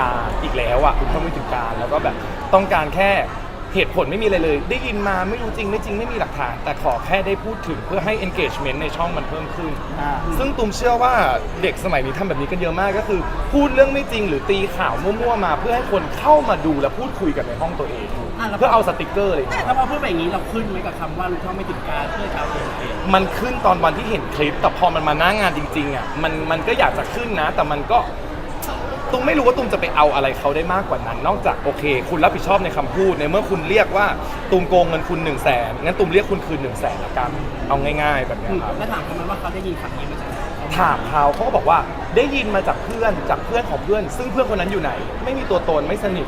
การอีกแล้วอะตูมเท่าไม่ถึงการ แล้วก็แบบต้องการแค่เหตุผลไม่มีอะไรเลย ได้ยินมาไม่รู้จริงไม่จริงไม่มีหลักฐาน แต่ขอแค่ได้พูดถึงเพื่อให้ engagement ในช่องมันเพิ่มขึ้นอ่าซึ่งตูมเชื่อว่าเด็กสมัยนี้ทำแบบนี้กันเยอะมากก็คือ พูดเรื่องไม่จริงหรือตีข่าวมั่วๆมา เพื่อให้คนเข้ามาดูและพูดคุยกันในห้องตัวเอง อะแล้ว เพื่อเอาสติกเกอร์อะไรอย่างเงี้ยแล้วพอพูดแบบนี้เราขึ้นไหมกับคำว่ารู้เท่าไม่ถึงการเพื่อชาวเอเชียมันขึ้นตอนวันที่เห็นคลิป แต่พอมันมาหน้างานจริงๆอะมันมันก็อยากจะขึ้นนะ แต่มันก็ ตุ้มไม่รู้ว่าตุ้มจะไปเอาอะไรเขาได้มากกว่านั้น นอกจากโอเค คุณรับผิดชอบในคำพูดในเมื่อคุณเรียกว่าตุ้มโกงเงินคุณ1นึ่งแสนงั้นตุ้มเรียกคุณคืน1นึ่งแสนละกันเอาง่าย ๆ แบบเนี้ยครับ แล้วถามเขาไหมว่าเขาได้ยินคำนี้มาจากไหนถามเขาเขาก็บอกว่าได้ยินมาจากเพื่อนจากเพื่อนของเพื่อน ซึ่งเพื่อนคนนั้นอยู่ไหน ไม่มีตัวตนไม่สนิท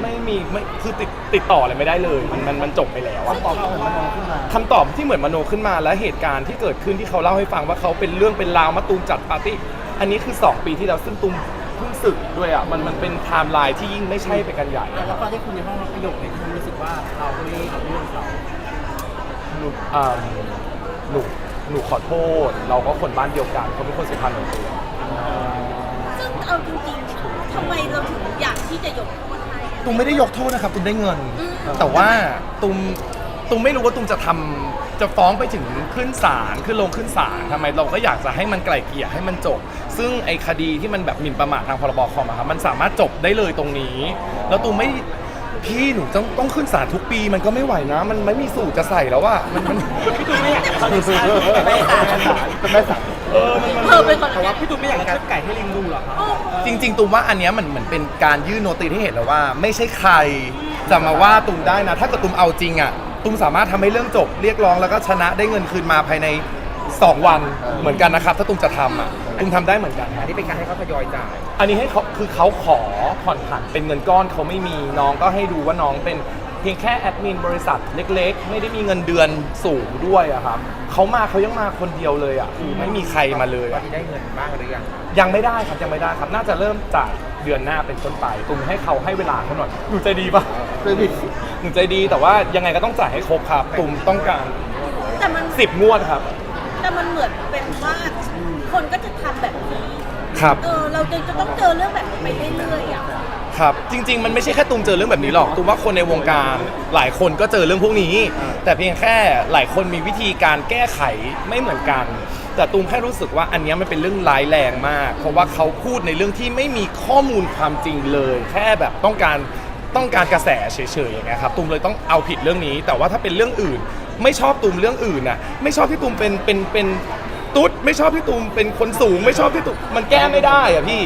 ไม่มีไม่คือติดติดต่ออะไรไม่ได้เลย มันมันมันจบไปแล้วอะคำตอบที่เหมือนมโนขึ้นมา คำตอบที่เหมือนมโนขึ้นมาและเหตุการณ์ที่เกิดขึ้นที่เขาเล่าให้ฟังว่าเขาเป็นเรื่องเป็นราวมาตูมจัดปาร์ตี้อันนี้คือ 2 ปีที่แล้วซึ่งตูม เพิ่งสึกด้วยอะมันมันเป็นไทม์ไลน์ที่ยิ่งไม่ใช่ไปกันใหญ่แล้วพอได้คุยในห้องประโยคไหนที่ทำให้รู้สึกว่าเราไม่ได้เอาเรื่องเขาหนูอ่าหนูหนูขอโทษ เราก็คนบ้านเดียวกันเขาเป็นคนสุพรรณบุรีซึ่งเอาจริงๆทำไมเราถึงอยากที่จะยกโทษให้อะตูมไม่ได้ยกโทษนะครับตูมได้เงิน อืม แต่ว่าตูมตูมไม่รู้ว่าตูมจะทำ จะฟ้องไปถึงขึ้นศาลขึ้นลงขึ้นศาลทำไมเราก็อยากจะให้มันไกล่เกลี่ยให้มันจบ ซึ่งไอ้คดีที่มันแบบหมิ่นประมาททางพรบคอมอะครับมันสามารถจบได้เลยตรงนี้ แล้วตูมไม่พี่หนูต้องต้องขึ้นศาลทุกปีมันก็ไม่ไหวนะ มันไม่มีสูตรจะใส่แล้วว่ามันมันพี่ตูนไม่อยากจะเป็นแม่สาวเป็นแม่สาวเออมันมันเธอเป็นคนแต่ว่าพี่ตูนไม่อยากจะไก่ให้ลิงดูหรอครับจริง ๆตูมว่าอันเนี้ยมันเหมือนเป็นการยื่นโนติที่เห็นแล้วว่า ไม่ใช่ใครจะมาว่าตูมได้นะ ถ้าเกิดตูมเอาจริงอะ ตูมสามารถทำให้เรื่องจบเรียกร้องแล้วก็ชนะได้เงินคืนมาภายใน 2 วันเหมือนกันนะครับ ถ้าตูมจะทำอะตูมทำได้เหมือนกันครับนี่เป็นการให้เขาทยอยจ่าย อันนี้ให้เขาคือเขาขอผ่อนผันเป็นเงินก้อนเขาไม่มีน้องก็ให้ดูว่าน้องเป็นเพียงแค่แอดมินบริษัทเล็กๆ ไม่ได้มีเงินเดือนสูงด้วยอะครับเขามาเขายังมาคนเดียวเลยอะคือไม่มีใครมาเลยตอนอะ นี้ได้เงินบ้างหรือยังยังไม่ได้ครับยังไม่ได้ครับน่าจะเริ่มจ่ายเดือนหน้าเป็นต้นไปตุมให้เขาให้เวลาเขาหน่อยหนูใจดีปะเครดิต หนูใจดีแต่ว่ายังไงก็ต้องจ่ายให้ครบครับตุมต้องการแต่มัน10งวดครับ แต่มันเหมือนเป็นว่าคนก็จะทำแบบนี้ครับ เออเราจะจะต้องเจอเรื่องแบบนี้ไปเรื่อยๆอะครับ จริง ๆ มันไม่ใช่แค่ตุมเจอเรื่องแบบนี้หรอกตุมว่าคนในวงการหลายคนก็เจอเรื่องพวกนี้ แต่เพียงแค่หลายคนมีวิธีการแก้ไขไม่เหมือนกัน แต่ตุมแค่รู้สึกว่าอันเนี้ยมันเป็นเรื่องร้ายแรงมาก เพราะว่าเขาพูดในเรื่องที่ไม่มีข้อมูลความจริงเลย แค่แบบต้องการ ต้องการกระแสเฉยๆอย่างเงี้ยครับตุมเลยต้องเอาผิดเรื่องนี้ แต่ว่าถ้าเป็นเรื่องอื่น ไม่ชอบตุมเรื่องอื่นน่ะไม่ชอบที่ตุมเป็นเป็นเป็นตุ๊ดไม่ชอบที่ตุมเป็นคนสูง ไม่ชอบที่ตุมมันแก้ไม่ได้อะพี่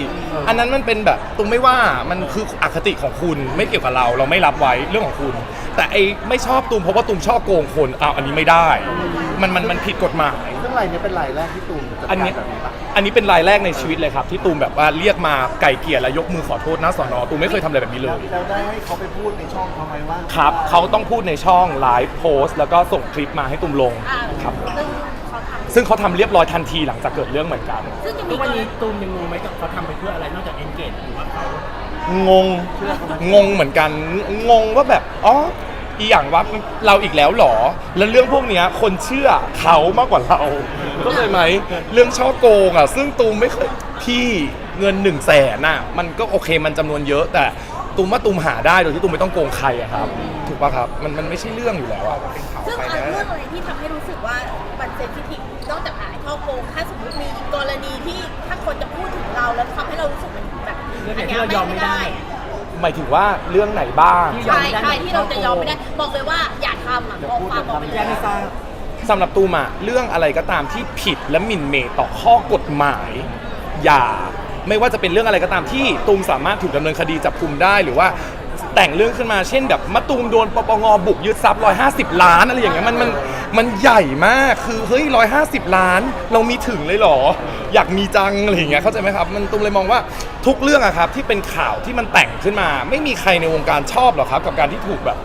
อันนั้นมันเป็นแบบตุมไม่ว่ามันคืออคติของคุณไม่เกี่ยวกับเรา เราไม่รับไว้เรื่องของคุณ แต่ไอไม่ชอบตุมเพราะว่าตุมชอบโกงคนอ้าวอันนี้ไม่ได้ มันมันมันผิดกฎหมายซึ่งรายนี้เป็นรายแรกที่ตูมจัดอันการนี้แบบนี้ปะอันนี้เป็นรายแรกในชีวิตเลยครับ ที่ตูมแบบว่าเรียกมาไก่เกลี่ยและยกมือขอโทษหน้าสอนอตูมไม่เคยทำอะไรแบบนี้เลแล้วย แล้วได้ให้เขาไปพูดในช่องเขาไหมว่าครับเขาต้องพูดในช่องไลฟ์โพสต์แล้วก็ส่งคลิปมาให้ตูมลงอ่าครับ ซึ่งเขาทำซึ่งเขาทำเรียบร้อยทันทีหลังจากเกิดเรื่องเหมือนกันซึ่งจะทุมีกวันกรนี้ณีตูนยังงงไหมกับเขาทำไปเพื่ออะไรนอกจากเอนเกจหรือว่าเขางง งงเหมือนกัน งงว่าแบบ อ๋อ อีอย่างว่าเราอีกแล้วหรอ แล้วเรื่องพวกเนี้ยคนเชื่อเขามากกว่าเราก็เลยไหมเรื่องช่อโกงอะ ซึ่งตูมไม่เคยพี่เงินหนึ่งแสนน่ะมันก็โอเคมันจำนวนเยอะ แต่ตูมว่าตูมหาได้โดยที่ตูมไม่ต้องโกงใครอะครับ ถูกปะครับมันมันไม่ใช่เรื่องอยู่แล้วอะซึ่งเอาเรื่องอะไรที่ทำให้รู้สึกว่ามันเซนซิทีฟนอกจากหายช่อโกงถ้าสมมติมีกรณีที่ถ้าคนจะพูดถึงเราแล้วทำให้เรารู้สึกแบบเรื่องไหนที่เรายไม่ได้ หมายถึงว่าเรื่องไหนบ้าง ใช่ใช่ที่เราจะยอมไม่ได้บอกเลยว่าอย่าทำอะบอกความบอกไปเลแจ้งให้ยทราบสำหรับตูมอะเรื่องอะไรก็ตามที่ผิดและหมิ่นเหมต่อข้อกฎหมาย อย่าไม่ว่าจะเป็นเรื่องอะไรก็ตามที่ตูมสามารถถูกดำเนินคดีจับกุมได้หรือว่าแต่งเรื่องขึ้นมาเช่นแบบมะตูมโดนปปงบุกยึดทรัพย์150 ล้านอะไรอย่างเงี้ยมันมัน มันใหญ่มากคือเฮ้ยร้อยห้าสิบล้าน เรามีถึงเลยเหรอ อยากมีจังอะไรอย่างเงี้ยเข้าใจไหมครับ มันตุ้มเลยมองว่าทุกเรื่องอะครับที่เป็นข่าวที่มันแต่งขึ้นมา ไม่มีใครในวงการชอบหรอกครับ กับการที่ถูกแบบ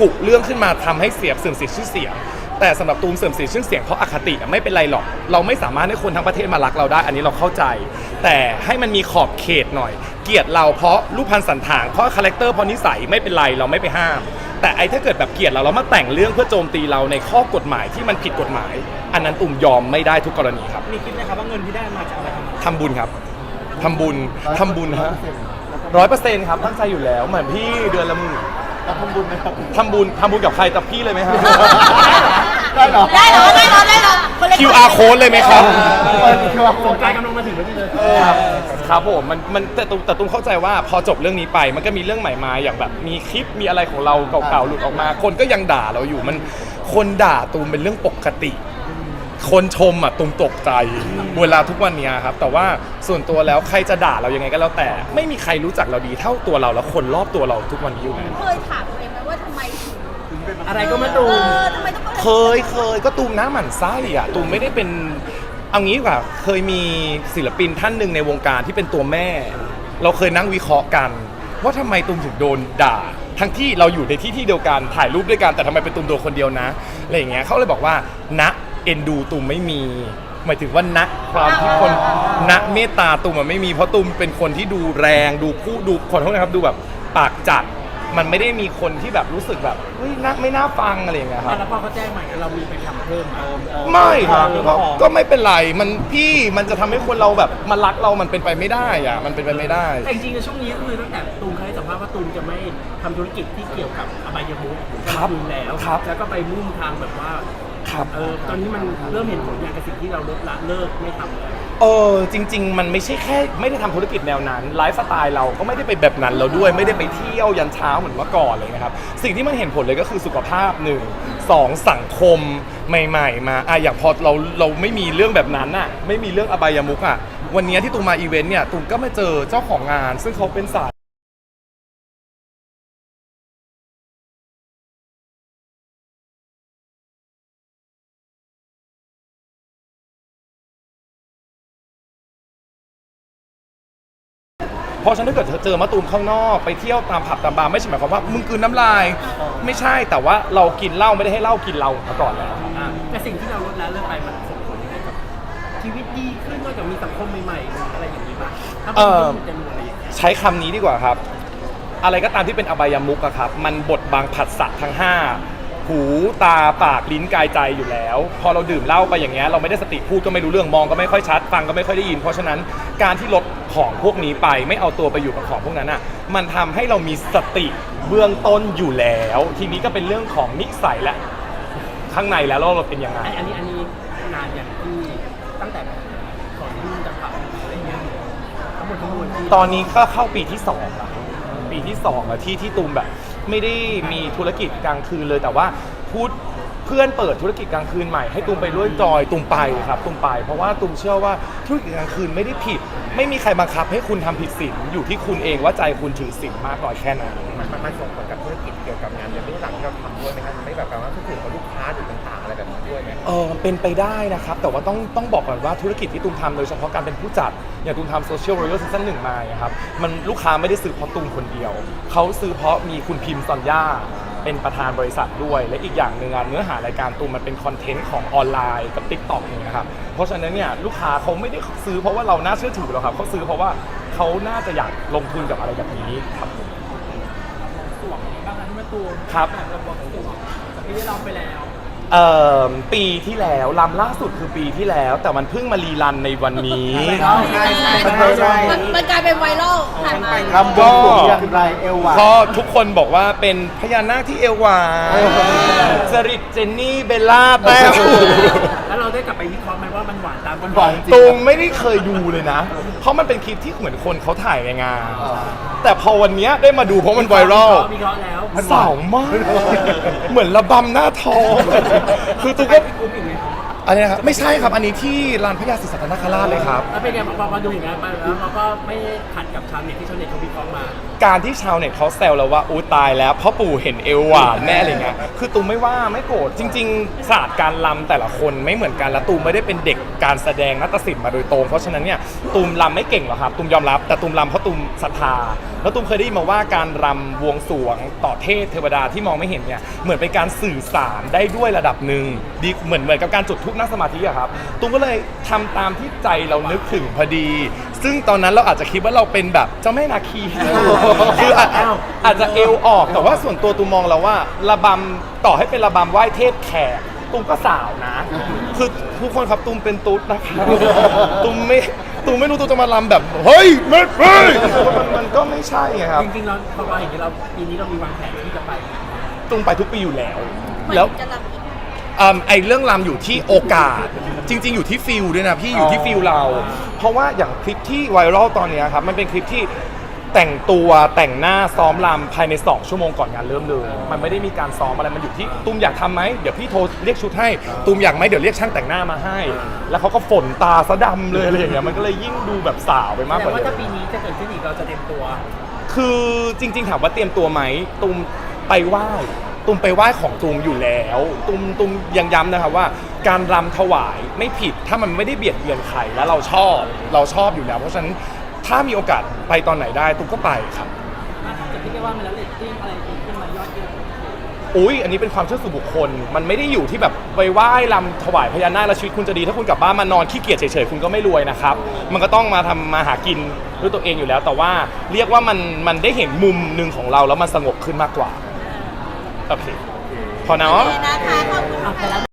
กุเรื่องขึ้นมาทำให้เสียเสื่อมเสียชื่อเสียง แต่สำหรับตูมเสื่อมเสียชื่อเสียงเพราะอคติอะไม่เป็นไรหรอก เราไม่สามารถให้คนทั้งประเทศมารักเราได้ อันนี้เราเข้าใจ แต่ให้มันมีขอบเขตหน่อย เกลียดเราเพราะรูปพันธ์สันฐานเพราะคาแรคเตอร์เพราะนิสัยไม่เป็นไรเราไม่ไปห้าม แต่ไอ้ถ้าเกิดแบบเกลียดเราแล้วมาแต่งเรื่องเพื่อโจมตีเราในข้อกฎหมายที่มันผิดกฎหมาย อันนั้นตูมยอมไม่ได้ทุกกรณีครับมีคิดไหมครับว่าเงินที่ได้มาจะเอาไปทำอะไรทำบุญครับทำบุญทำบุญฮะแล้วก็ร้อยเปอร์เซ็นต์ครับตั้งใจอยู่แล้วเหมือนพี่เดือนละหมื่น เราทำบุญไหมครับ ทำบุญทำบุญกับใครกับพี่เลยไหมครับ ได้เหรอได้เหรอได้เหรอได้เหรอคนเล็ก QR code เลยไหมครับ เปิดคือว่าสงกรารกำลังมาถึงพอดีเลยครับครับผมมันมันแต่ตุ้มแต่ตุ้มเข้าใจว่าพอจบเรื่องนี้ไป มันก็มีเรื่องใหม่มาอย่างแบบมีคลิปมีอะไรของเราเก่าๆหลุดออกมา คนก็ยังด่าเราอยู่มันคนด่าตูมเป็นเรื่องปกติ คนชมอะตูมตกใจเวลาทุกวันเนี้ยครับ แต่ว่าส่วนตัวแล้วใครจะด่าเรายังไงก็แล้วแต่ ไม่มีใครรู้จักเราดีเท่าตัวเราและคนรอบตัวเราทุกวันนี้อยู่แล้วเคยถามตัวเองไหมว่าทำไมถึงอะไรก็มาตูมเออทำไมต้องเคยเคยก็ตูมน้ำหมันไส้อะตูมไม่ได้เป็นเอางี้ดีกว่าเคยมีศิลปินท่านหนึ่งในวงการที่เป็นตัวแม่ เราเคยนั่งวิเคราะห์กัน ว่าทำไมตูมถึงโดนด่า ทั้งที่เราอยู่ในที่ที่เดียวกันถ่ายรูปด้วยกันแต่ทำไมเป็นตูมโดนคนเดียวนะอะไรอย่างเงี้ยเขาเลยบอกว่าณ เอ็นดูตูมไม่มี หมายถึงว่าณความที่คนณเมตตาตูมมันไม่มีเพราะตูมเป็นคนที่ดูแรงดูคู่ดูขอโทษนะครับดูแบบปากจัด มันไม่ได้มีคนที่แบบรู้สึกแบบเฮ้ยน่าไม่น่าฟังอะไรอย่างเงี้ยครับ แล้วพอเขาแจ้งมาเรามีไปทำเพิ่มไหมไม่ครับก็ก็ไม่เป็นไรมันพี่มันจะทำให้คนเราแบบมันรักเรามันเป็นไปไม่ได้อะมันเป็นไปไม่ได้ แต่จริงๆในช่วงนี้ก็คือตั้งแต่ตูมเคยให้สัมภาษณ์ว่าตูมจะไม่ทำธุรกิจที่เกี่ยวกับอบายมุขครับตูมแล้ว ครับ แล้วก็ไปมุ่งทางแบบว่า ครับ เออตอนนี้มันเริ่มเห็นผลงานกับสิ่งที่เราลดละเลิกไม่ทำแล้วเออจริง ๆ มันไม่ใช่แค่ ไม่ได้ทำธุรกิจแนวนั้นไลฟ์สไตล์เราก็ไม่ได้ไปแบบนั้นเราด้วยไม่ได้ไปเที่ยวยันเช้าเหมือนเมื่อก่อนเลยนะครับ สิ่งที่มันเห็นผลเลยก็คือสุขภาพหนึ่งสองสังคมใหม่ ๆ มาอะอย่างพอเราเราไม่มีเรื่องแบบนั้นอะไม่มีเรื่องอบายมุกอะวันนี้ที่ตูมมาอีเวนต์เนี่ยตูมก็มาเจอเจ้าของงาน ซึ่งเขาเป็นสาย เพราะฉะนั้นถ้าเกิดเธอเจอมะตูมข้างนอกไปเที่ยวตามผับตามบาร์ไม่ใช่หมายความว่ามึงกลืนน้ำลาย ไม่ใช่แต่ว่าเรากินเหล้าไม่ได้ให้เหล้ากินเรามาก่อนแล้ว อะแต่สิ่งที่เราลดละเลิกไปมันส่งผลยังไงกับชีวิตดีขึ้นนอกจากมีสังคมใหม่ๆหรืออะไรอย่างนี้บ้างถ้าเอ่เป็นอเรื่องจะมีอะไรอย่างเงี้ยใช้คำนี้ดีกว่าครับ อะไรก็ตามที่เป็นอบายมุกอะครับ มันบดบังผัสสะทั้ง 5 หูตาปากลิ้นกายใจอยู่แล้ว พอเราดื่มเหล้าไปอย่างเงี้ยเราไม่ได้สติพูดก็ไม่รู้เรื่องมองก็ไม่ค่อยชัดฟังก็ไม่ค่อยได้ยิน เพราะฉะนั้นการที่ลดของพวกนี้ไปไม่เอาตัวไปอยู่กับของพวกนั้นอะมันทำให้เรามีสติเบื้องต้นอยู่แล้ว ทีนี้ก็เป็นเรื่องของนิสัยและข้างในแล้วเราเป็นยังไง อันนี้อันนี้นานอย่างที่ตั้งแต่ก่อนที่จะขับอะไรเงี้ยทั้งหมดทั้งมวลที่ตอนนี้ก็เข้าปีที่สองแล้วปีที่สองแล้วที่ที่ตูมแบบ ไม่ได้มีธุรกิจกลางคืนเลย แต่ว่าพูดเพื่อนเปิดธุรกิจกลางคืนใหม่ให้ตูมไปร่วมจอยตูมไปครับตูมไป เพราะว่าตูมเชื่อว่าธุรกิจกลางคืนไม่ได้ผิด ไม่มีใครบังคับให้คุณทำผิดศีลอยู่ที่คุณเองว่าใจคุณถือศีลมากน้อยแค่ไหน มันมันมันส่งผลกับธุรกิจเกี่ยวกับงานเรื่องหลังที่เราทำด้วยไหมครับไม่แบบว่าทุกถึงกับลูกค้าหรือต่างๆ อะไรแบบนี้ด้วยไหมเออเป็นไปได้นะครับ แต่ว่าต้องต้องบอกก่อนว่าธุรกิจที่ตูมทำโดยเฉพาะการเป็นผู้จัด อย่างตูมทำโซเชียลโร a ลซีซั่นหนึ่งมาอะครับมันลูกค้าไม่ได้ซื้อเพราะตูมคนเดียว เขาซื้อเพราะมีคุณพิมพ์ซอนย่า เป็นประธานบริษัทด้วย และอีกอย่างหนึ่งอะเนื้อหารายการตูมมันเป็นคอนเทนต์ของออนไลน์กับ t ิ k t o k อย่างเงี้ยครับเพราะฉะนั้นเนี่ยลูกค้าเขาไม่ได้ซื้อเพราะว่าเราน่าเชื่อถือหรอกครับเขาซื้อเพราะว่าเขาน่าจะอยากลงทุนกับอะไรแบบนี้ครับผม สวงบางครั้งที่มาตูมครับ แบบเราบอกสวงแต่พี่ได้ลองไปแล้ว เอ่อปีที่แล้วลำล่าสุดคือปีที่แล้ว แต่มันเพิ่งมารีรันในวันนี้ ใช่ใช่ใช่ใช่มันมันกลายเป็นไวรัลผ่านมาทำบุญถูกอย่างไรเอวหวาน ก็ทุกคนบอกว่าเป็นพญานาคที่เอวหวานจริตเจนนี่เบลล่าแต้ว แล้วเราได้กลับไปวิเคราะห์ ไหมว่ามันหวานตามกันหวานจริงตุงไม่ได้เคยดูเลยนะ เพราะมันเป็นคลิปที่เหมือนคนเขาถ่ายในงาน แต่พอวันเนี้ยได้มาดูเพราะมันไวรัลวิเคราะห์แล้วสาวมาก เหมือนระบำหน้าทอง คือตุงก็พี่กุ้มอีกไหมครับ อันนี้นะครับไม่ใช่ครับอันนี้ที่ลานพญาศรีสัตนคราชเลยครับ แล้วเป็นไงพอพอดูอย่างนั้นไปแล้วเราก็ไม่ขัดกับชาวเน็ตที่ชาวเน็ตเขาวิเคราะห์มา การที่ชาวเน็ตเขาแซวเราว่าอู้ตายแล้วพ่อปู่เห็นเอวหวานแน่อะไรเงี้ยคือตูมไม่ว่าไม่โกรธจริง ๆ ศาสตร์การลำแต่ละคนไม่เหมือนกันและตูมไม่ได้เป็นเด็กการแสดงนาฏศิลป์มาโดยตรงเพราะฉะนั้นเนี่ยตูมลำไม่เก่งหรอกครับตูมยอมรับแต่ตูมลำเพราะตูมศรัทธาแล้วตูมเคยได้ยินมาว่าการรำบวงสรวงต่อเทพเทวดาที่มองไม่เห็นเนี่ยเหมือนเป็นการสื่อสารได้ด้วยระดับหนึ่งดีเหมือนเหมือนกับการจุดทุกนั่งสมาธิอะครับตูมก็เลยทำตามที่ใจเรานึกถึงพอดี ซึ่งตอนนั้นเราอาจจะคิดว่าเราเป็นแบบเจ้าแม่นาคีคืออาจอาจจะเอวออกแต่ว่าส่วนตัวตูมมองแล้วว่าระบำต่อให้เป็นระบำไหว้เทพแขกตูมก็สาวนะ คือทุกคนครับตูมเป็นตุ๊ดนะครับตูมไม่ตูตูมไม่รู้ตูมจะมาลำแบบเฮ้ยไม่เฮ้ยมันมันก็ไม่ใช่ไงครับ จริงๆเราพอมาอย่างนี้เราปีนี้เรามีวางแผนที่จะไปตูมไปทุกปีอยู่แล้วมันแล้ว จะรับอีก อืมไอเรื่องรำอยู่ที่โอกาส จริง ๆ อยู่ที่ฟิลด้วยนะพี่อยู่ที่ฟิลเรา เพราะว่าอย่างคลิปที่ไวรัลตอนเนี้ยครับมันเป็นคลิปที่แต่งตัวแต่งหน้าซ้อมรำภายใน 2 ชั่วโมงก่อนงานเริ่มเลย มันไม่ได้มีการซ้อมอะไรมันอยู่ที่ตุ้มอยากทำไหมเดี๋ยวพี่โทรเรียกชุดให้ตุ้มอยากไหมเดี๋ยวเรียกช่างแต่งหน้ามาให้ แล้วเขาก็ฝนตาซะดำเลยอะไรอย่างเงี้ยมันก็เลยยิ่งดูแบบสาวไปมากกแต่ว่าว่าเดิถ้ามปีนี้จะเกิดขึ้นอีกเราจะเตรียมตัว คือจริงๆ ถามว่าเตรียมตัวไหมตุมไปไหว้ ตุมไปไหว้ของตุมอยู่แล้ว ตุมตุมยังย้ำนะครับว่า การรำถวายไม่ผิดถ้ามันไม่ได้เบียดเบียนใครแล้วเราชอบเราชอบอยู่แล้ว เพราะฉะนั้นถ้ามีโอกาสไปตอนไหนได้ตุมก็ไปครับจะคิดได้ว่ามันแล้วเลตติ้งอะไรขึ้นมายอดเยี่ยมอุ้ยอันนี้เป็นความเชื่อส่วนบุคคล มันไม่ได้อยู่ที่แบบไปไหว้รำถวายพญานาคแล้วชีวิตคุณจะดี ถ้าคุณกลับบ้านมานอนขี้เกียจเฉยๆคุณก็ไม่รวยนะครับ มันก็ต้องมาทำมาหากินด้วยตัวเองอยู่แล้ว แต่ว่าเรียกว่ามันมันได้เห็นมุมหนึ่งของเราแล้วมันสงบขึ้นมากกว่า โอเค พอเนาะ นะคะขอบคุณค่ะ